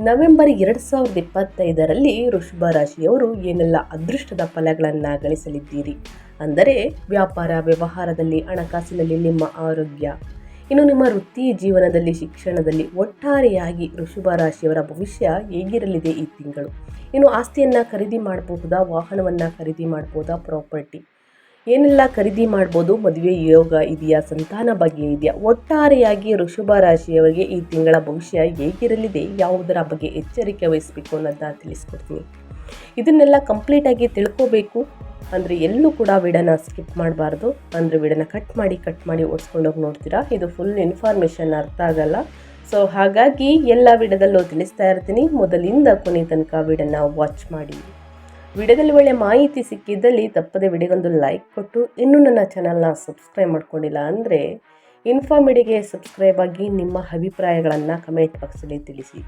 November ಎರಡು ಸಾವಿರದ ಇಪ್ಪತ್ತೈದರಲ್ಲಿ ಋಷಭ ರಾಶಿಯವರು ಏನೆಲ್ಲ ಅದೃಷ್ಟದ ಫಲಗಳನ್ನು ಗಳಿಸಲಿದ್ದೀರಿ? ಅಂದರೆ ವ್ಯಾಪಾರ, ವ್ಯವಹಾರದಲ್ಲಿ ಹಣಕಾಸಿನಲ್ಲಿ ನಿಮ್ಮ ಆರೋಗ್ಯ. ಇನ್ನು ನಿಮ್ಮ ವೃತ್ತಿ ಜೀವನದಲ್ಲಿ, ಶಿಕ್ಷಣದಲ್ಲಿ ಒಟ್ಟಾರೆಯಾಗಿ ಋಷಭ ರಾಶಿಯವರ ಭವಿಷ್ಯ ಹೇಗಿರಲಿದೆ ಈ ತಿಂಗಳು? ಇನ್ನು ಆಸ್ತಿಯನ್ನು ಖರೀದಿ ಮಾಡಬಹುದಾ ವಾಹನವನ್ನು ಖರೀದಿ ಮಾಡಬಹುದಾ ಪ್ರಾಪರ್ಟಿ. ಏನೆಲ್ಲ ಖರೀದಿ ಮಾಡ್ಬೋದು? ಮದುವೆ ಯೋಗ ಇದೆಯಾ? ಸಂತಾನ ಬಗ್ಗೆ ಇದೆಯಾ? ಒಟ್ಟಾರೆಯಾಗಿ ಋಷಭ ರಾಶಿಯವರಿಗೆ ಈ ತಿಂಗಳ ಭವಿಷ್ಯ ಹೇಗಿರಲಿದೆ? ಯಾವುದರ ಬಗ್ಗೆ ಎಚ್ಚರಿಕೆ ವಹಿಸಬೇಕು ಅನ್ನೋದನ್ನ ತಿಳಿಸ್ಕೊಡ್ತೀನಿ. ಇದನ್ನೆಲ್ಲ ಕಂಪ್ಲೀಟಾಗಿ ತಿಳ್ಕೋಬೇಕು. ಅಂದರೆ ಎಲ್ಲೂ ಕೂಡ ವಿಡನ ಸ್ಕಿಪ್ ಮಾಡಬಾರ್ದು. ಅಂದರೆ ವಿಡನ ಕಟ್ ಮಾಡಿ ಕಟ್ ಮಾಡಿ ಓಡಿಸ್ಕೊಂಡೋಗಿ ನೋಡ್ತೀರಾ? ಇದು ಫುಲ್ ಇನ್ಫಾರ್ಮೇಷನ್ ಅರ್ಥ ಆಗಲ್ಲ. ಸೊ ಹಾಗಾಗಿ ಎಲ್ಲ ವಿಡದಲ್ಲೂ ತಿಳಿಸ್ತಾ ಇರ್ತೀನಿ. ಮೊದಲಿಂದ ಕೊನೆ ತನಕ ವಿಡನ್ನು ವಾಚ್ ಮಾಡಿ. ವಿಡಿಯೋದಲ್ಲಿ ಒಳ್ಳೆ ಮಾಹಿತಿ ಸಿಕ್ಕಿದ್ದಲ್ಲಿ ತಪ್ಪದೆ ವಿಡಿಯೋಗೊಂದು ಲೈಕ್ ಕೊಟ್ಟು ಇನ್ನೂ ನನ್ನ ಚಾನಲ್ನ ಸಬ್ಸ್ಕ್ರೈಬ್ ಮಾಡ್ಕೊಂಡಿಲ್ಲ ಅಂದರೆ ಇನ್ಫಾಮಿಡಿಗೆ ಸಬ್ಸ್ಕ್ರೈಬ್ ಆಗಿ ನಿಮ್ಮ ಅಭಿಪ್ರಾಯಗಳನ್ನು ಕಮೆಂಟ್ ಬಾಕ್ಸಲ್ಲಿ ತಿಳಿಸಿ.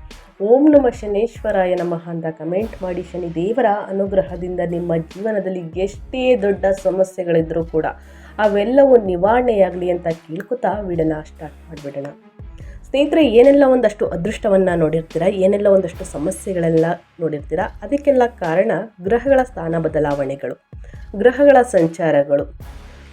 ಓಂ ನಮ ಶನೇಶ್ವರಾಯ ನಮಃ ಅಂತ ಕಮೆಂಟ್ ಮಾಡಿ ಶನಿ ದೇವರ ಅನುಗ್ರಹದಿಂದ ನಿಮ್ಮ ಜೀವನದಲ್ಲಿ ಎಷ್ಟೇ ದೊಡ್ಡ ಸಮಸ್ಯೆಗಳಿದ್ದರೂ ಕೂಡ ಅವೆಲ್ಲವೂ ನಿವಾರಣೆಯಾಗಲಿ ಅಂತ ಕೇಳ್ಕೊತಾ ವಿಡಿಯೋನ ಸ್ಟಾರ್ಟ್ ಮಾಡಿಬಿಡೋಣ. ಸ್ನೇಹಿತರೆ, ಏನೆಲ್ಲ ಒಂದಷ್ಟು ಅದೃಷ್ಟವನ್ನು ನೋಡಿರ್ತೀರ? ಏನೆಲ್ಲ ಒಂದಷ್ಟು ಸಮಸ್ಯೆಗಳೆಲ್ಲ ನೋಡಿರ್ತೀರ? ಅದಕ್ಕೆಲ್ಲ ಕಾರಣ ಗ್ರಹಗಳ ಸ್ಥಾನ ಬದಲಾವಣೆಗಳು, ಗ್ರಹಗಳ ಸಂಚಾರಗಳು.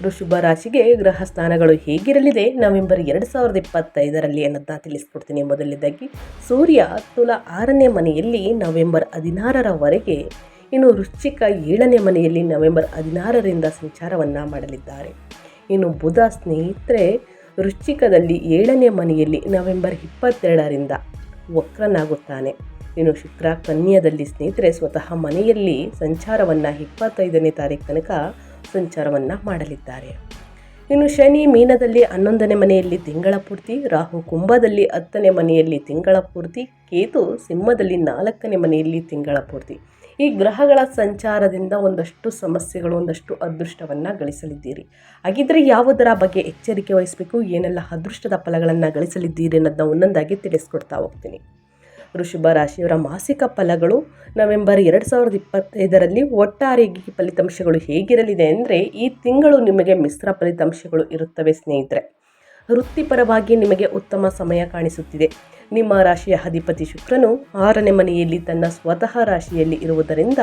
ಋಷಭ ರಾಶಿಗೆ ಗ್ರಹ ಸ್ಥಾನಗಳು ಹೇಗಿರಲಿದೆ? ನವೆಂಬರ್ ಎರಡು ಸಾವಿರದ ಇಪ್ಪತ್ತೈದರಲ್ಲಿ ಅನ್ನೋದನ್ನ ತಿಳಿಸ್ಕೊಡ್ತೀನಿ ಮೊದಲನೇದಾಗಿ ಸೂರ್ಯ ತುಲ ಆರನೇ ಮನೆಯಲ್ಲಿ ನವೆಂಬರ್ ಹದಿನಾರರವರೆಗೆ, ಇನ್ನು ವೃಶ್ಚಿಕ ಏಳನೇ ಮನೆಯಲ್ಲಿ ನವೆಂಬರ್ ಹದಿನಾರರಿಂದ ಸಂಚಾರವನ್ನು ಮಾಡಲಿದ್ದಾರೆ. ಇನ್ನು ಬುಧ ಸ್ನೇಹಿತರೆ ವೃಶ್ಚಿಕದಲ್ಲಿ ಏಳನೇ ಮನೆಯಲ್ಲಿ ನವೆಂಬರ್ ಇಪ್ಪತ್ತೆರಡರಿಂದ ವಕ್ರನಾಗುತ್ತಾನೆ. ಇನ್ನು ಶುಕ್ರ ಕನ್ಯದಲ್ಲಿ ಸ್ನೇಹಿತರೆ ಸ್ವತಃ ಮನೆಯಲ್ಲಿ ಸಂಚಾರವನ್ನು ಇಪ್ಪತ್ತೈದನೇ ತಾರೀಕು ತನಕ ಸಂಚಾರವನ್ನು ಮಾಡಲಿದ್ದಾರೆ. ಇನ್ನು ಶನಿ ಮೀನದಲ್ಲಿ ಹನ್ನೊಂದನೇ ಮನೆಯಲ್ಲಿ ತಿಂಗಳ ಪೂರ್ತಿ, ರಾಹು ಕುಂಭದಲ್ಲಿ ಹತ್ತನೇ ಮನೆಯಲ್ಲಿ ತಿಂಗಳ ಪೂರ್ತಿ, ಕೇತು ಸಿಂಹದಲ್ಲಿ ನಾಲ್ಕನೇ ಮನೆಯಲ್ಲಿ ತಿಂಗಳ ಪೂರ್ತಿ. ಈ ಗ್ರಹಗಳ ಸಂಚಾರದಿಂದ ಒಂದಷ್ಟು ಸಮಸ್ಯೆಗಳು, ಒಂದಷ್ಟು ಅದೃಷ್ಟವನ್ನು ಗಳಿಸಲಿದ್ದೀರಿ. ಹಾಗಿದ್ದರೆ ಯಾವುದರ ಬಗ್ಗೆ ಎಚ್ಚರಿಕೆ ವಹಿಸಬೇಕು, ಏನೆಲ್ಲ ಅದೃಷ್ಟದ ಫಲಗಳನ್ನು ಗಳಿಸಲಿದ್ದೀರಿ ಅನ್ನೋದನ್ನ ಒಂದೊಂದಾಗಿ ತಿಳಿಸ್ಕೊಡ್ತಾ ಹೋಗ್ತೀನಿ. ವೃಷಭ ರಾಶಿಯವರ ಮಾಸಿಕ ಫಲಗಳು ನವೆಂಬರ್ ಎರಡು ಸಾವಿರದ ಇಪ್ಪತ್ತೈದರಲ್ಲಿ ಒಟ್ಟಾರೆಯಾಗಿ ಫಲಿತಾಂಶಗಳು ಹೇಗಿರಲಿದೆ ಅಂದರೆ ಈ ತಿಂಗಳು ನಿಮಗೆ ಮಿಶ್ರ ಫಲಿತಾಂಶಗಳು ಇರುತ್ತವೆ ಸ್ನೇಹಿತರೆ. ವೃತ್ತಿಪರವಾಗಿ ನಿಮಗೆ ಉತ್ತಮ ಸಮಯ ಕಾಣಿಸುತ್ತಿದೆ. ನಿಮ್ಮ ರಾಶಿಯ ಅಧಿಪತಿ ಶುಕ್ರನು ಆರನೇ ಮನೆಯಲ್ಲಿ ತನ್ನ ಸ್ವತಃ ರಾಶಿಯಲ್ಲಿ ಇರುವುದರಿಂದ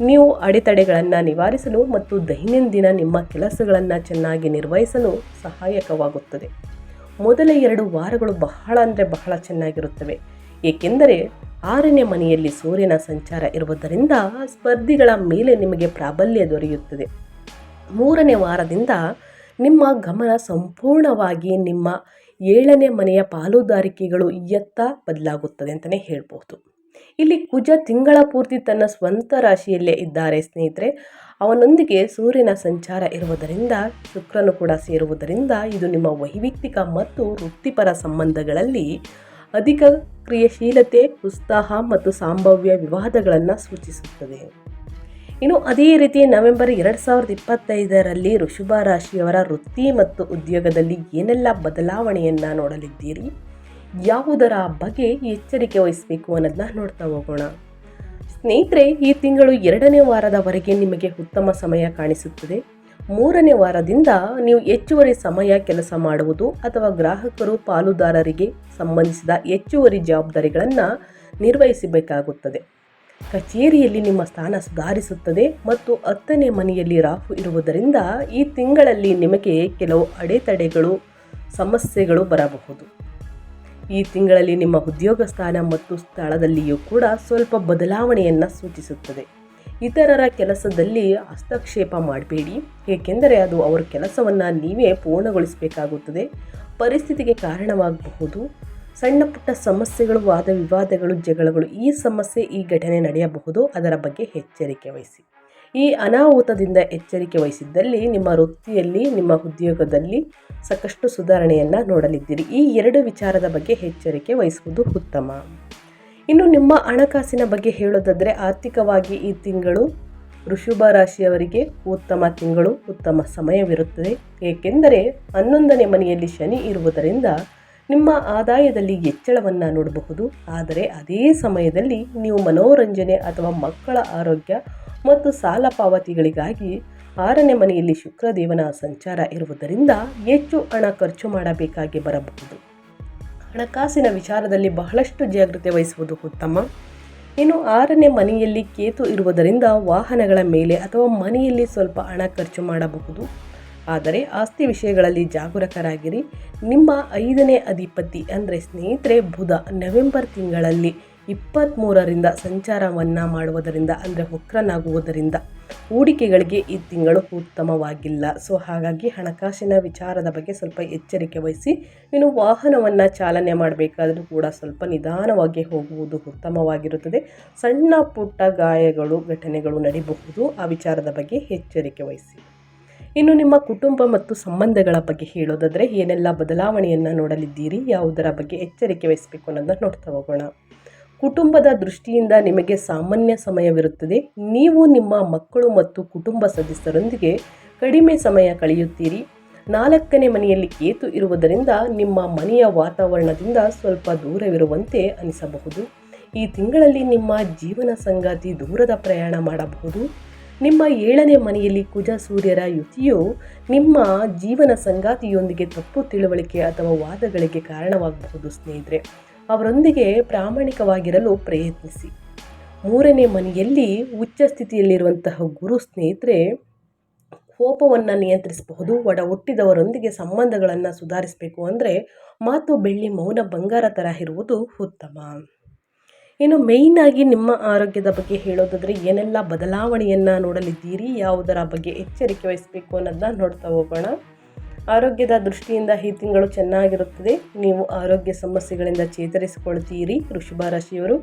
ನೀವು ಅಡೆತಡೆಗಳನ್ನು ನಿವಾರಿಸಲು ಮತ್ತು ದೈನಂದಿನ ನಿಮ್ಮ ಕೆಲಸಗಳನ್ನು ಚೆನ್ನಾಗಿ ನಿರ್ವಹಿಸಲು ಸಹಾಯಕವಾಗುತ್ತದೆ. ಮೊದಲ ಎರಡು ವಾರಗಳು ಬಹಳ ಅಂದರೆ ಬಹಳ ಚೆನ್ನಾಗಿರುತ್ತವೆ. ಏಕೆಂದರೆ ಆರನೇ ಮನೆಯಲ್ಲಿ ಸೂರ್ಯನ ಸಂಚಾರ ಇರುವುದರಿಂದ ಸ್ಪರ್ಧಿಗಳ ಮೇಲೆ ನಿಮಗೆ ಪ್ರಾಬಲ್ಯ ದೊರೆಯುತ್ತದೆ. ಮೂರನೇ ವಾರದಿಂದ ನಿಮ್ಮ ಗಮನ ಸಂಪೂರ್ಣವಾಗಿ ನಿಮ್ಮ ಏಳನೇ ಮನೆಯ ಪಾಲುದಾರಿಕೆಗಳು ಎತ್ತ ಬದಲಾಗುತ್ತದೆ ಅಂತಲೇ ಹೇಳ್ಬೋದು ಇಲ್ಲಿ ಕುಜ ತಿಂಗಳ ಪೂರ್ತಿ ತನ್ನ ಸ್ವಂತ ರಾಶಿಯಲ್ಲೇ ಇದ್ದಾರೆ ಸ್ನೇಹಿತರೆ. ಅವನೊಂದಿಗೆ ಸೂರ್ಯನ ಸಂಚಾರ ಇರುವುದರಿಂದ, ಶುಕ್ರನು ಕೂಡ ಸೇರುವುದರಿಂದ ಇದು ನಿಮ್ಮ ವೈಯಕ್ತಿಕ ಮತ್ತು ವೃತ್ತಿಪರ ಸಂಬಂಧಗಳಲ್ಲಿ ಅಧಿಕ ಕ್ರಿಯಾಶೀಲತೆ, ಉತ್ಸಾಹ ಮತ್ತು ಸಂಭಾವ್ಯ ವಿವಾದಗಳನ್ನು ಸೂಚಿಸುತ್ತದೆ. ಇನ್ನು ಅದೇ ರೀತಿ ನವೆಂಬರ್ ಎರಡು ಸಾವಿರದ ಇಪ್ಪತ್ತೈದರಲ್ಲಿ ಋಷಭ ರಾಶಿಯವರ ವೃತ್ತಿ ಮತ್ತು ಉದ್ಯೋಗದಲ್ಲಿ ಏನೆಲ್ಲ ಬದಲಾವಣೆಯನ್ನು ನೋಡಲಿದ್ದೀರಿ? ಯಾವುದರ ಬಗ್ಗೆ ಎಚ್ಚರಿಕೆ ವಹಿಸಬೇಕು ಅನ್ನೋದನ್ನ ನೋಡ್ತಾ ಹೋಗೋಣ. ಸ್ನೇಹಿತರೆ, ಈ ತಿಂಗಳು ಎರಡನೇ ವಾರದವರೆಗೆ ನಿಮಗೆ ಉತ್ತಮ ಸಮಯ ಕಾಣಿಸುತ್ತದೆ. ಮೂರನೇ ವಾರದಿಂದ ನೀವು ಹೆಚ್ಚುವರಿ ಸಮಯ ಕೆಲಸ ಮಾಡುವುದು ಅಥವಾ ಗ್ರಾಹಕರು ಪಾಲುದಾರರಿಗೆ ಸಂಬಂಧಿಸಿದ ಹೆಚ್ಚುವರಿ ಜವಾಬ್ದಾರಿಗಳನ್ನು ನಿರ್ವಹಿಸಬೇಕಾಗುತ್ತದೆ. ಕಚೇರಿಯಲ್ಲಿ ನಿಮ್ಮ ಸ್ಥಾನ ಸುಧಾರಿಸುತ್ತದೆ ಮತ್ತು ಹತ್ತನೇ ಮನೆಯಲ್ಲಿ ರಾಹು ಇರುವುದರಿಂದ ಈ ತಿಂಗಳಲ್ಲಿ ನಿಮಗೆ ಕೆಲವು ಅಡೆತಡೆಗಳು, ಸಮಸ್ಯೆಗಳು ಬರಬಹುದು. ಈ ತಿಂಗಳಲ್ಲಿ ನಿಮ್ಮ ಉದ್ಯೋಗ ಸ್ಥಾನ ಮತ್ತು ಸ್ಥಳದಲ್ಲಿಯೂ ಕೂಡ ಸ್ವಲ್ಪ ಬದಲಾವಣೆಯನ್ನು ಸೂಚಿಸುತ್ತದೆ. ಇತರರ ಕೆಲಸದಲ್ಲಿ ಹಸ್ತಕ್ಷೇಪ ಮಾಡಬೇಡಿ, ಏಕೆಂದರೆ ಅದು ಅವರ ಕೆಲಸವನ್ನು ನೀವೇ ಪೂರ್ಣಗೊಳಿಸಬೇಕಾಗುತ್ತದೆ. ಪರಿಸ್ಥಿತಿಗೆ ಕಾರಣವಾಗಬಹುದು. ಸಣ್ಣ ಪುಟ್ಟ ಸಮಸ್ಯೆಗಳು ವಾದ ವಿವಾದಗಳು, ಜಗಳಗಳು ಈ ಸಮಸ್ಯೆ ಈ ಘಟನೆ ನಡೆಯಬಹುದು. ಅದರ ಬಗ್ಗೆ ಎಚ್ಚರಿಕೆ ವಹಿಸಿ. ಈ ಅನಾಹುತದಿಂದ ಎಚ್ಚರಿಕೆ ವಹಿಸಿದ್ದಲ್ಲಿ ನಿಮ್ಮ ವೃತ್ತಿಯಲ್ಲಿ, ನಿಮ್ಮ ಉದ್ಯೋಗದಲ್ಲಿ ಸಾಕಷ್ಟು ಸುಧಾರಣೆಯನ್ನು ನೋಡಲಿದ್ದೀರಿ. ಈ ಎರಡು ವಿಚಾರದ ಬಗ್ಗೆ ಎಚ್ಚರಿಕೆ ವಹಿಸುವುದು ಉತ್ತಮ. ಇನ್ನು ನಿಮ್ಮ ಹಣಕಾಸಿನ ಬಗ್ಗೆ ಹೇಳೋದಾದರೆ ಆರ್ಥಿಕವಾಗಿ ಈ ತಿಂಗಳು ವೃಷಭ ರಾಶಿಯವರಿಗೆ ಉತ್ತಮ ತಿಂಗಳು, ಉತ್ತಮ ಸಮಯವಿರುತ್ತದೆ. ಏಕೆಂದರೆ ಹನ್ನೊಂದನೇ ಮನೆಯಲ್ಲಿ ಶನಿ ಇರುವುದರಿಂದ ನಿಮ್ಮ ಆದಾಯದಲ್ಲಿ ಹೆಚ್ಚಳವನ್ನು ನೋಡಬಹುದು. ಆದರೆ ಅದೇ ಸಮಯದಲ್ಲಿ ನೀವು ಮನೋರಂಜನೆ ಅಥವಾ ಮಕ್ಕಳ ಆರೋಗ್ಯ ಮತ್ತು ಸಾಲ ಪಾವತಿಗಳಿಗಾಗಿ ಆರನೇ ಮನೆಯಲ್ಲಿ ಶುಕ್ರದೇವನ ಸಂಚಾರ ಇರುವುದರಿಂದ ಹೆಚ್ಚು ಹಣ ಖರ್ಚು ಮಾಡಬೇಕಾಗಿ ಬರಬಹುದು. ಹಣಕಾಸಿನ ವಿಚಾರದಲ್ಲಿ ಬಹಳಷ್ಟು ಜಾಗೃತೆ ವಹಿಸುವುದು ಉತ್ತಮ. ಇನ್ನು ಆರನೇ ಮನೆಯಲ್ಲಿ ಕೇತು ಇರುವುದರಿಂದ ವಾಹನಗಳ ಮೇಲೆ ಅಥವಾ ಮನೆಯಲ್ಲಿ ಸ್ವಲ್ಪ ಹಣ ಖರ್ಚು ಮಾಡಬಹುದು. ಆದರೆ ಆಸ್ತಿ ವಿಷಯಗಳಲ್ಲಿ ಜಾಗರೂಕರಾಗಿರಿ. ನಿಮ್ಮ ಐದನೇ ಅಧಿಪತಿ ಅಂದರೆ ಸ್ನೇಹಿತರೆ ಬುಧ ನವೆಂಬರ್ ತಿಂಗಳಲ್ಲಿ ಇಪ್ಪತ್ತ್ಮೂರರಿಂದ ಸಂಚಾರವನ್ನು ಮಾಡುವುದರಿಂದ ಅಂದರೆ ವಕ್ರನಾಗುವುದರಿಂದ ಹೂಡಿಕೆಗಳಿಗೆ ಈ ತಿಂಗಳು ಉತ್ತಮವಾಗಿಲ್ಲ. ಸೊ ಹಾಗಾಗಿ ಹಣಕಾಸಿನ ವಿಚಾರದ ಬಗ್ಗೆ ಸ್ವಲ್ಪ ಎಚ್ಚರಿಕೆ ವಹಿಸಿ ಇನ್ನು ವಾಹನವನ್ನು ಚಾಲನೆ ಮಾಡಬೇಕಾದರೂ ಕೂಡ ಸ್ವಲ್ಪ ನಿಧಾನವಾಗಿ ಹೋಗುವುದು ಉತ್ತಮವಾಗಿರುತ್ತದೆ. ಸಣ್ಣ ಪುಟ್ಟ ಗಾಯಗಳು ಘಟನೆಗಳು ನಡಿಬಹುದು. ಆ ವಿಚಾರದ ಬಗ್ಗೆ ಎಚ್ಚರಿಕೆ ವಹಿಸಿ. ಇನ್ನು ನಿಮ್ಮ ಕುಟುಂಬ ಮತ್ತು ಸಂಬಂಧಗಳ ಬಗ್ಗೆ ಹೇಳೋದಾದರೆ ಏನೆಲ್ಲ ಬದಲಾವಣೆಯನ್ನು ನೋಡಲಿದ್ದೀರಿ, ಯಾವುದರ ಬಗ್ಗೆ ಎಚ್ಚರಿಕೆ ವಹಿಸಬೇಕು ಅನ್ನೋದನ್ನು ನೋಡ್ತಾ ಹೋಗೋಣ. ಕುಟುಂಬದ ದೃಷ್ಟಿಯಿಂದ ನಿಮಗೆ ಸಾಮಾನ್ಯ ಸಮಯವಿರುತ್ತದೆ. ನೀವು ನಿಮ್ಮ ಮಕ್ಕಳು ಮತ್ತು ಕುಟುಂಬ ಸದಸ್ಯರೊಂದಿಗೆ ಕಡಿಮೆ ಸಮಯ ಕಳೆಯುತ್ತೀರಿ. ನಾಲ್ಕನೇ ಮನೆಯಲ್ಲಿ ಕೇತು ಇರುವುದರಿಂದ ನಿಮ್ಮ ಮನೆಯ ವಾತಾವರಣದಿಂದ ಸ್ವಲ್ಪ ದೂರವಿರುವಂತೆ ಅನಿಸಬಹುದು. ಈ ತಿಂಗಳಲ್ಲಿ ನಿಮ್ಮ ಜೀವನ ಸಂಗಾತಿ ದೂರದ ಪ್ರಯಾಣ ಮಾಡಬಹುದು. ನಿಮ್ಮ ಏಳನೇ ಮನೆಯಲ್ಲಿ ಕುಜ ಸೂರ್ಯರ ಯುತಿಯು ನಿಮ್ಮ ಜೀವನ ಸಂಗಾತಿಯೊಂದಿಗೆ ತಪ್ಪು ತಿಳುವಳಿಕೆ ಅಥವಾ ವಾದಗಳಿಗೆ ಕಾರಣವಾಗಬಹುದು ಸ್ನೇಹಿತರೆ. ಅವರೊಂದಿಗೆ ಪ್ರಾಮಾಣಿಕವಾಗಿರಲು ಪ್ರಯತ್ನಿಸಿ. ಮೂರನೇ ಮನೆಯಲ್ಲಿ ಉಚ್ಚ ಸ್ಥಿತಿಯಲ್ಲಿರುವಂತಹ ಗುರು, ಸ್ನೇಹಿತರೆ, ಕೋಪವನ್ನು ನಿಯಂತ್ರಿಸಬಹುದು. ಒಡ ಹುಟ್ಟಿದವರೊಂದಿಗೆ ಸಂಬಂಧಗಳನ್ನು ಸುಧಾರಿಸಬೇಕು ಅಂದರೆ ಮಾತು ಬೆಳ್ಳಿ ಮೌನ ಬಂಗಾರ ಥರ ಇರುವುದು ಉತ್ತಮ. ಇನ್ನು ಆಗಿ ನಿಮ್ಮ ಆರೋಗ್ಯದ ಬಗ್ಗೆ ಹೇಳೋದಾದರೆ ಏನೆಲ್ಲ ಬದಲಾವಣೆಯನ್ನು ನೋಡಲಿದ್ದೀರಿ, ಯಾವುದರ ಬಗ್ಗೆ ಎಚ್ಚರಿಕೆ ವಹಿಸಬೇಕು ಅನ್ನೋದನ್ನ ನೋಡ್ತಾ ಹೋಗೋಣ. ಆರೋಗ್ಯದ ದೃಷ್ಟಿಯಿಂದ ಈ ತಿಂಗಳು ಚೆನ್ನಾಗಿರುತ್ತದೆ. ನೀವು ಆರೋಗ್ಯ ಸಮಸ್ಯೆಗಳಿಂದ ಚೇತರಿಸಿಕೊಳ್ತೀರಿ, ವೃಷಭ ರಾಶಿಯವರು.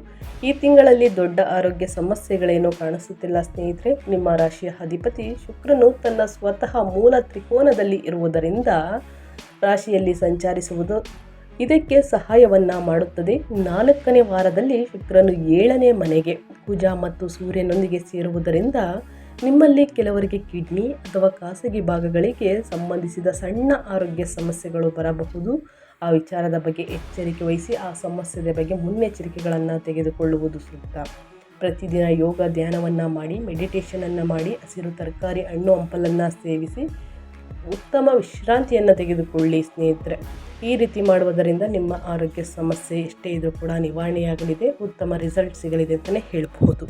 ಈ ತಿಂಗಳಲ್ಲಿ ದೊಡ್ಡ ಆರೋಗ್ಯ ಸಮಸ್ಯೆಗಳೇನು ಕಾಣಿಸುತ್ತಿಲ್ಲ ಸ್ನೇಹಿತರೆ. ನಿಮ್ಮ ರಾಶಿಯ ಅಧಿಪತಿ ಶುಕ್ರನು ತನ್ನ ಸ್ವತಃ ಮೂಲ ತ್ರಿಕೋನದಲ್ಲಿ ಇರುವುದರಿಂದ ರಾಶಿಯಲ್ಲಿ ಸಂಚರಿಸುವುದು ಇದಕ್ಕೆ ಸಹಾಯವನ್ನ ಮಾಡುತ್ತದೆ. ನಾಲ್ಕನೇ ವಾರದಲ್ಲಿ ಶುಕ್ರನು ಏಳನೇ ಮನೆಗೆ ಕುಜ ಮತ್ತು ಸೂರ್ಯನೊಂದಿಗೆ ಸೇರುವುದರಿಂದ ನಿಮ್ಮಲ್ಲಿ ಕೆಲವರಿಗೆ ಕಿಡ್ನಿ ಅಥವಾ ಖಾಸಗಿ ಭಾಗಗಳಿಗೆ ಸಂಬಂಧಿಸಿದ ಸಣ್ಣ ಆರೋಗ್ಯ ಸಮಸ್ಯೆಗಳು ಬರಬಹುದು. ಆ ವಿಚಾರದ ಬಗ್ಗೆ ಎಚ್ಚರಿಕೆ ವಹಿಸಿ ಆ ಸಮಸ್ಯೆದ ಬಗ್ಗೆ ಮುನ್ನೆಚ್ಚರಿಕೆಗಳನ್ನು ತೆಗೆದುಕೊಳ್ಳುವುದು ಸೂಕ್ತ. ಪ್ರತಿದಿನ ಯೋಗ ಧ್ಯಾನವನ್ನು ಮಾಡಿ ಮೆಡಿಟೇಷನನ್ನು ಮಾಡಿ, ಹಸಿರು ತರಕಾರಿ, ಹಣ್ಣು, ಹಂಪಲನ್ನು ಸೇವಿಸಿ, ಉತ್ತಮ ವಿಶ್ರಾಂತಿಯನ್ನು ತೆಗೆದುಕೊಳ್ಳಿ ಸ್ನೇಹಿತರೆ. ಈ ರೀತಿ ಮಾಡುವುದರಿಂದ ನಿಮ್ಮ ಆರೋಗ್ಯ ಸಮಸ್ಯೆ ಎಷ್ಟೇ ಇದ್ರೂ ಕೂಡ ನಿವಾರಣೆಯಾಗಲಿದೆ, ಉತ್ತಮ ರಿಸಲ್ಟ್ ಸಿಗಲಿದೆ ಅಂತಲೇ ಹೇಳಬಹುದು.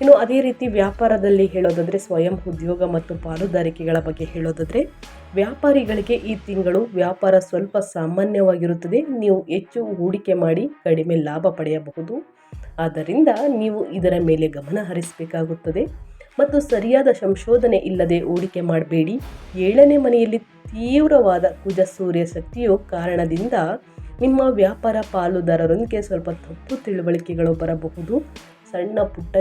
ಇನ್ನು ಅದೇ ರೀತಿ ವ್ಯಾಪಾರದಲ್ಲಿ ಹೇಳೋದಾದರೆ ಸ್ವಯಂ ಉದ್ಯೋಗ ಮತ್ತು ಪಾಲುದಾರಿಕೆಗಳ ಬಗ್ಗೆ ಹೇಳೋದಾದರೆ ವ್ಯಾಪಾರಿಗಳಿಗೆ ಈ ತಿಂಗಳು ವ್ಯಾಪಾರ ಸ್ವಲ್ಪ ಸಾಮಾನ್ಯವಾಗಿರುತ್ತದೆ, ನೀವು ಹೆಚ್ಚು ಹೂಡಿಕೆ ಮಾಡಿ ಕಡಿಮೆ ಲಾಭ ಪಡೆಯಬಹುದು. ಆದ್ದರಿಂದ ನೀವು ಇದರ ಮೇಲೆ ಗಮನ ಹರಿಸಬೇಕಾಗುತ್ತದೆ. ಮತ್ತು ಸರಿಯಾದ ಸಂಶೋಧನೆ ಇಲ್ಲದೆ ಹೂಡಿಕೆ ಮಾಡಬೇಡಿ. ಏಳನೇ ಮನೆಯಲ್ಲಿ ತೀವ್ರವಾದ ಕುಜ ಸೂರ್ಯ ಶಕ್ತಿಯು ಕಾರಣದಿಂದ ನಿಮ್ಮ ವ್ಯಾಪಾರ ಪಾಲುದಾರರೊಂದಿಗೆ ಸ್ವಲ್ಪ ತಪ್ಪು ತಿಳುವಳಿಕೆಗಳು ಬರಬಹುದು. ಸಣ್ಣ ಪುಟ್ಟ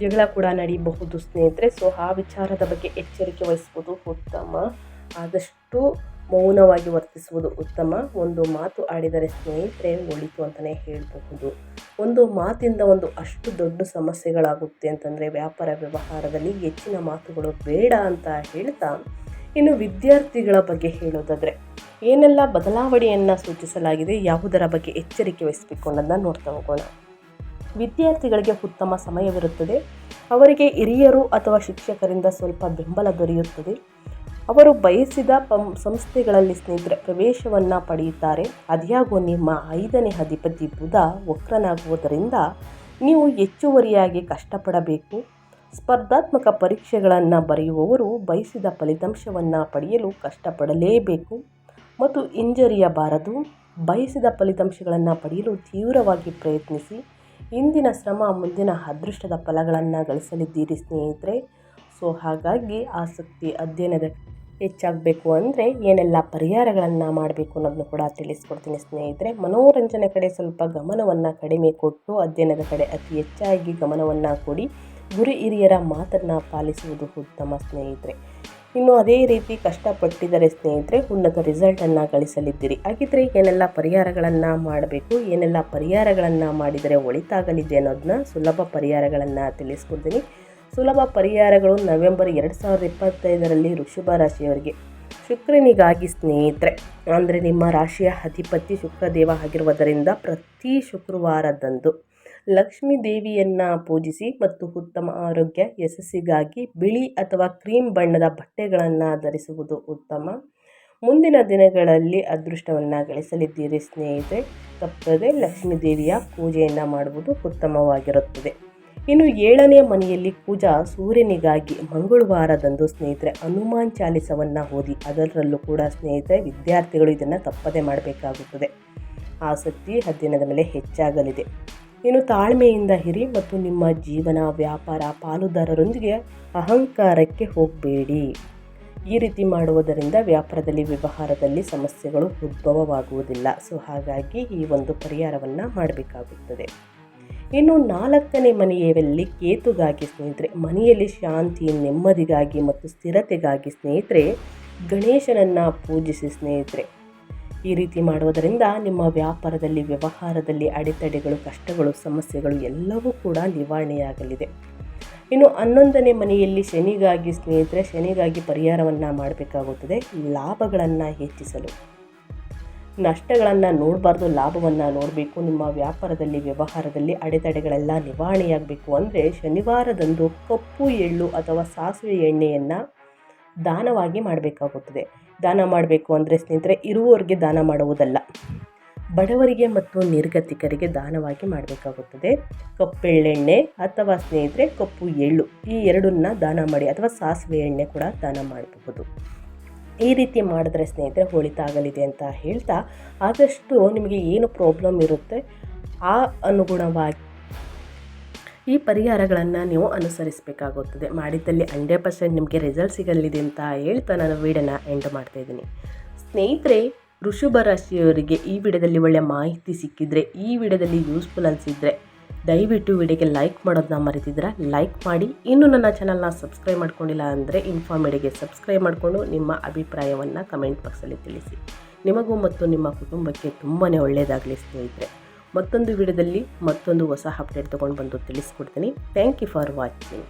ಜಗಳ ಕೂಡ ನಡೆಯಬಹುದು ಸ್ನೇಹಿತರೆ. ಸೊ ಆ ವಿಚಾರದ ಬಗ್ಗೆ ಎಚ್ಚರಿಕೆ ವಹಿಸುವುದು ಉತ್ತಮ. ಆದಷ್ಟು ಮೌನವಾಗಿ ವರ್ತಿಸುವುದು ಉತ್ತಮ. ಒಂದು ಮಾತು ಆಡಿದರೆ ಸ್ನೇಹಿತರೆ ಒಳಿತು ಅಂತಲೇ ಹೇಳಬಹುದು. ಒಂದು ಮಾತಿಂದ ಒಂದು ಅಷ್ಟು ದೊಡ್ಡ ಸಮಸ್ಯೆಗಳಾಗುತ್ತೆ ಅಂತಂದರೆ ವ್ಯಾಪಾರ ವ್ಯವಹಾರದಲ್ಲಿ ಹೆಚ್ಚಿನ ಮಾತುಗಳು ಬೇಡ ಅಂತ ಹೇಳ್ತಾ ಇನ್ನು ವಿದ್ಯಾರ್ಥಿಗಳ ಬಗ್ಗೆ ಹೇಳೋದಾದರೆ ಏನೆಲ್ಲ ಬದಲಾವಣೆಯನ್ನು ಸೂಚಿಸಲಾಗಿದೆ, ಯಾವುದರ ಬಗ್ಗೆ ಎಚ್ಚರಿಕೆ ವಹಿಸಬೇಕು ಅನ್ನೋದನ್ನ ನೋಡ್ತಾ ಹೋಗೋಣ. ವಿದ್ಯಾರ್ಥಿಗಳಿಗೆ ಉತ್ತಮ ಸಮಯವಿರುತ್ತದೆ, ಅವರಿಗೆ ಹಿರಿಯರು ಅಥವಾ ಶಿಕ್ಷಕರಿಂದ ಸ್ವಲ್ಪ ಬೆಂಬಲ ದೊರೆಯುತ್ತದೆ. ಅವರು ಬಯಸಿದ ಪಂ, ಸಂಸ್ಥೆಗಳಲ್ಲಿ ಸ್ನೇಹಿತರೆ ಪ್ರವೇಶವನ್ನು ಪಡೆಯುತ್ತಾರೆ. ಅದ್ಯಾಗೋ ನಿಮ್ಮ ಐದನೇ ಅಧಿಪತಿ ಬುಧ ವಕ್ರನಾಗುವುದರಿಂದ ನೀವು ಹೆಚ್ಚುವರಿಯಾಗಿ ಕಷ್ಟಪಡಬೇಕು. ಸ್ಪರ್ಧಾತ್ಮಕ ಪರೀಕ್ಷೆಗಳನ್ನು ಬರೆಯುವವರು ಬಯಸಿದ ಫಲಿತಾಂಶವನ್ನು ಪಡೆಯಲು ಕಷ್ಟಪಡಲೇಬೇಕು. ಮತ್ತು ಹಿಂಜರಿಯಬಾರದು ಬಯಸಿದ ಫಲಿತಾಂಶಗಳನ್ನು ಪಡೆಯಲು ತೀವ್ರವಾಗಿ ಪ್ರಯತ್ನಿಸಿ, ಇಂದಿನ ಶ್ರಮ ಮುಂದಿನ ಅದೃಷ್ಟದ ಫಲಗಳನ್ನು ಗಳಿಸಲಿದ್ದೀರಿ ಸ್ನೇಹಿತರೆ. ಸೊ, ಹಾಗಾಗಿ ಆಸಕ್ತಿ ಅಧ್ಯಯನದ ಹೆಚ್ಚಾಗಬೇಕು ಅಂದರೆ ಏನೆಲ್ಲ ಪರಿಹಾರಗಳನ್ನು ಮಾಡಬೇಕು ಅನ್ನೋದನ್ನು ಕೂಡ ತಿಳಿಸ್ಕೊಡ್ತೀನಿ ಸ್ನೇಹಿತರೆ. ಮನೋರಂಜನೆ ಕಡೆ ಸ್ವಲ್ಪ ಗಮನವನ್ನು ಕಡಿಮೆ ಕೊಟ್ಟು ಅಧ್ಯಯನದ ಕಡೆ ಅತಿ ಹೆಚ್ಚಾಗಿ ಗಮನವನ್ನು ಕೊಡಿ. ಗುರು ಹಿರಿಯರ ಮಾತನ್ನು ಪಾಲಿಸುವುದು ಉತ್ತಮ ಸ್ನೇಹಿತರೆ. ಇನ್ನು ಅದೇ ರೀತಿ ಕಷ್ಟಪಟ್ಟಿದ್ದರೆ ಸ್ನೇಹಿತರೆ, ಉನ್ನತ ರಿಸಲ್ಟನ್ನು ಗಳಿಸಲಿದ್ದೀರಿ. ಹಾಗಿದ್ರೆ ಏನೆಲ್ಲ ಪರಿಹಾರಗಳನ್ನು ಮಾಡಬೇಕು, ಏನೆಲ್ಲ ಪರಿಹಾರಗಳನ್ನು ಮಾಡಿದರೆ ಒಳಿತಾಗಲಿದೆ ಅನ್ನೋದನ್ನ ಸುಲಭ ಪರಿಹಾರಗಳನ್ನು ತಿಳಿಸ್ಕೊಡ್ತೀನಿ. ಸುಲಭ ಪರಿಹಾರಗಳು ನವೆಂಬರ್ ಎರಡು ಸಾವಿರದ ಇಪ್ಪತ್ತೈದರಲ್ಲಿ ವೃಷಭ ರಾಶಿಯವರಿಗೆ. ಶುಕ್ರನಿಗಾಗಿ ಸ್ನೇಹಿತರೆ, ಅಂದರೆ ನಿಮ್ಮ ರಾಶಿಯ ಅಧಿಪತಿ ಶುಕ್ರದೇವ ಆಗಿರುವುದರಿಂದ ಪ್ರತಿ ಶುಕ್ರವಾರದಂದು ಲಕ್ಷ್ಮೀ ದೇವಿಯನ್ನು ಪೂಜಿಸಿ ಮತ್ತು ಉತ್ತಮ ಆರೋಗ್ಯ, ಯಶಸ್ಸಿಗಾಗಿ ಬಿಳಿ ಅಥವಾ ಕ್ರೀಮ್ ಬಣ್ಣದ ಬಟ್ಟೆಗಳನ್ನು ಧರಿಸುವುದು ಉತ್ತಮ. ಮುಂದಿನ ದಿನಗಳಲ್ಲಿ ಅದೃಷ್ಟವನ್ನು ಗಳಿಸಲಿದ್ದೀರಿ ಸ್ನೇಹಿತರೆ. ತಪ್ಪದೆ, ಲಕ್ಷ್ಮೀ ದೇವಿಯ ಪೂಜೆಯನ್ನು ಮಾಡುವುದು ಉತ್ತಮವಾಗಿರುತ್ತದೆ. ಇನ್ನು ಏಳನೇ ಮನೆಯಲ್ಲಿ ಪೂಜಾ ಸೂರ್ಯನಿಗಾಗಿ ಮಂಗಳವಾರದಂದು ಸ್ನೇಹಿತರೆ ಹನುಮಾನ್ ಚಾಲಿಸವನ್ನು ಓದಿ, ಅದರಲ್ಲೂ ಕೂಡ ಸ್ನೇಹಿತರೆ ವಿದ್ಯಾರ್ಥಿಗಳು ಇದನ್ನು ತಪ್ಪದೆ ಮಾಡಬೇಕಾಗುತ್ತದೆ. ಆಸಕ್ತಿ ಹದ್ದಿನದ ಮೇಲೆ ಹೆಚ್ಚಾಗಲಿದೆ. ಇನ್ನು ತಾಳ್ಮೆಯಿಂದ ಹಿರಿ ಮತ್ತು ನಿಮ್ಮ ಜೀವನ ವ್ಯಾಪಾರ ಪಾಲುದಾರರೊಂದಿಗೆ ಅಹಂಕಾರಕ್ಕೆ ಹೋಗಬೇಡಿ. ಈ ರೀತಿ ಮಾಡುವುದರಿಂದ ವ್ಯಾಪಾರದಲ್ಲಿ, ವ್ಯವಹಾರದಲ್ಲಿ ಸಮಸ್ಯೆಗಳು ಉದ್ಭವವಾಗುವುದಿಲ್ಲ. ಸೊ, ಹಾಗಾಗಿ ಈ ಒಂದು ಪರಿಹಾರವನ್ನು ಮಾಡಬೇಕಾಗುತ್ತದೆ. ಇನ್ನು ನಾಲ್ಕನೇ ಮನೆಯಲ್ಲಿ ಕೇತುಗಾಗಿ ಸ್ನೇಹಿತರೆ, ಮನೆಯಲ್ಲಿ ಶಾಂತಿ, ನೆಮ್ಮದಿಗಾಗಿ ಮತ್ತು ಸ್ಥಿರತೆಗಾಗಿ ಸ್ನೇಹಿತರೆ, ಗಣೇಶನನ್ನು ಪೂಜಿಸಿ ಸ್ನೇಹಿತರೆ. ಈ ರೀತಿ ಮಾಡುವುದರಿಂದ ನಿಮ್ಮ ವ್ಯಾಪಾರದಲ್ಲಿ, ವ್ಯವಹಾರದಲ್ಲಿ ಅಡೆತಡೆಗಳು, ಕಷ್ಟಗಳು, ಸಮಸ್ಯೆಗಳು ಎಲ್ಲವೂ ಕೂಡ ನಿವಾರಣೆಯಾಗಲಿದೆ. ಇನ್ನು ಹನ್ನೊಂದನೇ ಮನೆಯಲ್ಲಿ ಶನಿಗಾಗಿ ಸ್ನೇಹಿತರೆ, ಶನಿಗಾಗಿ ಪರಿಹಾರವನ್ನು ಮಾಡಬೇಕಾಗುತ್ತದೆ. ಲಾಭಗಳನ್ನು ಹೆಚ್ಚಿಸಲು. ನಷ್ಟಗಳನ್ನು ನೋಡಬಾರ್ದು, ಲಾಭವನ್ನು ನೋಡಬೇಕು. ನಿಮ್ಮ ವ್ಯಾಪಾರದಲ್ಲಿ, ವ್ಯವಹಾರದಲ್ಲಿ ಅಡೆತಡೆಗಳೆಲ್ಲ ನಿವಾರಣೆಯಾಗಬೇಕು ಅಂದರೆ ಶನಿವಾರದಂದು ಕಪ್ಪು ಎಳ್ಳು ಅಥವಾ ಸಾಸಿವೆ ಎಣ್ಣೆಯನ್ನು ದಾನವಾಗಿ ಮಾಡಬೇಕಾಗುತ್ತದೆ. ದಾನ ಮಾಡಬೇಕು ಅಂದರೆ ಸ್ನೇಹಿತರೆ, ಇರುವವರಿಗೆ ದಾನ ಮಾಡುವುದಲ್ಲ. ಬಡವರಿಗೆ ಮತ್ತು ನಿರ್ಗತಿಕರಿಗೆ ದಾನವಾಗಿ ಮಾಡಬೇಕಾಗುತ್ತದೆ. ಕಪ್ಪೆಳ್ಳೆಣ್ಣೆ ಅಥವಾ ಸ್ನೇಹಿತರೆ, ಕಪ್ಪು ಎಳ್ಳು ಈ ಎರಡನ್ನ ದಾನ ಮಾಡಿ ಅಥವಾ ಸಾಸಿವೆ ಎಣ್ಣೆ ಕೂಡ ದಾನ ಮಾಡಬಹುದು. ಈ ರೀತಿ ಮಾಡಿದ್ರೆ ಸ್ನೇಹಿತರೆ ಒಳಿತಾಗಲಿದೆ ಅಂತ ಹೇಳ್ತಾ, ಆದಷ್ಟು ನಿಮಗೆ ಏನು ಪ್ರಾಬ್ಲಮ್ ಇರುತ್ತೆ, ಆ ಅನುಗುಣವಾಗಿ ಈ ಪರಿಹಾರಗಳನ್ನು ನೀವು ಅನುಸರಿಸಬೇಕಾಗುತ್ತದೆ. ಮಾಡಿದ್ದಲ್ಲಿ ಹಂಡ್ರೆಡ್ ಪರ್ಸೆಂಟ್ ನಿಮಗೆ ರಿಸಲ್ಟ್ ಸಿಗಲಿದೆ ಅಂತ ಹೇಳ್ತಾ ನಾನು ವೀಡಿಯೋನ ಎಂಡ್ ಮಾಡ್ತಾಯಿದ್ದೀನಿ ಸ್ನೇಹಿತರೆ ಋಷಭ ರಾಶಿಯವರಿಗೆ ಈ ವಿಡಿಯೋದಲ್ಲಿ ಒಳ್ಳೆಯ ಮಾಹಿತಿ ಸಿಕ್ಕಿದರೆ, ಈ ವಿಡಿಯೋದಲ್ಲಿ ಯೂಸ್ಫುಲ್ ಅನಿಸಿದರೆ ದಯವಿಟ್ಟು ವಿಡಿಯೋಗೆ ಲೈಕ್ ಮಾಡೋದನ್ನ ಮರೆತಿದ್ರೆ ಲೈಕ್ ಮಾಡಿ. ಇನ್ನು ನನ್ನ ಚಾನಲ್ನ ಸಬ್ಸ್ಕ್ರೈಬ್ ಮಾಡ್ಕೊಂಡಿಲ್ಲ ಅಂದರೆ ಇನ್ಫಾರ್ಮೇಡಿಗೆ ಸಬ್ಸ್ಕ್ರೈಬ್ ಮಾಡಿಕೊಂಡು ನಿಮ್ಮ ಅಭಿಪ್ರಾಯವನ್ನು ಕಮೆಂಟ್ ಬಾಕ್ಸಲ್ಲಿ ತಿಳಿಸಿ. ನಿಮಗೂ ಮತ್ತು ನಿಮ್ಮ ಕುಟುಂಬಕ್ಕೆ ತುಂಬಾ ಒಳ್ಳೆಯದಾಗಲಿ ಸ್ನೇಹಿತರೆ. ಮತ್ತೊಂದು ವಿಡಿಯೋದಲ್ಲಿ ಮತ್ತೊಂದು ಹೊಸ ಅಪ್ಡೇಟ್ ತೊಗೊಂಡು ಬಂದು ತಿಳಿಸ್ಕೊಡ್ತೀನಿ. Thank you for watching